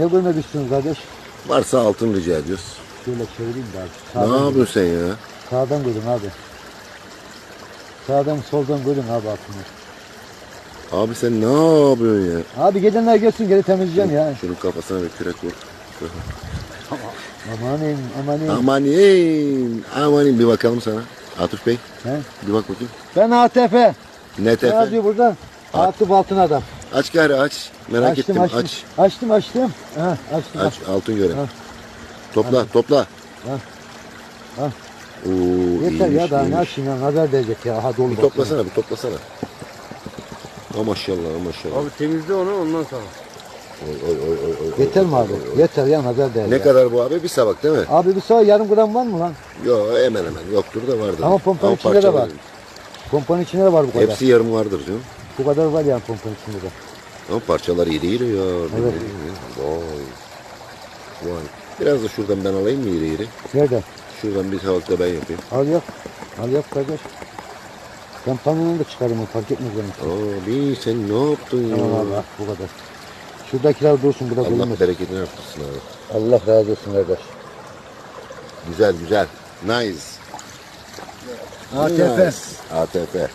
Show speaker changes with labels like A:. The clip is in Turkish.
A: Ne görmek istiyorsun kardeş?
B: Varsa altın rica ediyoruz.
A: Şöyle çevireyim de abi.
B: Ne yapıyorsun sen ya?
A: Sağdan görün abi. Sağdan soldan görün abi altını.
B: Abi sen ne yapıyorsun ya?
A: Abi gelenler gelsin geri temizleyeceğim ya.
B: Şunun kafasına bir kürek vur.
A: Amanın amanın.
B: Amanin, amanin bir bakalım sana. Atıf Bey,
A: He?
B: bir bak bakayım.
A: Ben ATF.
B: Ne
A: Ne yazıyor burada? Atıf altın adam.
B: Aç gari aç. Merak
A: açtım,
B: ettim
A: açtım.
B: aç.
A: Açtım açtım. Ha, açtım.
B: Aç altın göre.
A: Ha.
B: Topla topla.
A: Ha. Ha.
B: Oo,
A: Yeter
B: iyiymiş,
A: ya daha ne
B: iyiymiş.
A: açayım ya haber verecek ya. Ha dolu
B: Bir toplasana bir toplasana. Ha maşallah ha maşallah.
C: Abi temizle onu ondan sonra.
B: Oy, oy, oy, oy, oy,
A: Yeter mi abi?
B: oy, oy.
A: Yeter ya haber değer
B: Ne
A: ya.
B: kadar bu abi? Bir sabak değil mi?
A: Abi bir sağ yarım gram var mı lan?
B: Yok hemen hemen yoktur da vardır.
A: Ama pompanın içinde de var. Pompanın içinde de var bu kadar.
B: Hepsi yarım vardır canım.
A: Bu kadar var yani pompanın içinde de.
B: Ama parçalar iri iri ya.
A: Evet.
B: Vay. Vay. Biraz da şuradan ben alayım mı iri iri?
A: Nerede?
B: Şuradan bir tabak da ben yapayım.
A: Al yap. Al yap kardeş. Ben panını da çıkarayım o fark etmez benim.
B: Abi sen ne yaptın ya?
A: Tamam abi bu kadar. Şuradakiler dursun burada
B: Allah
A: durmaz.
B: bereketini artırsın abi.
A: Allah razı olsun kardeş.
B: Güzel güzel. Nice.
A: ATF.
B: Nice. ATF.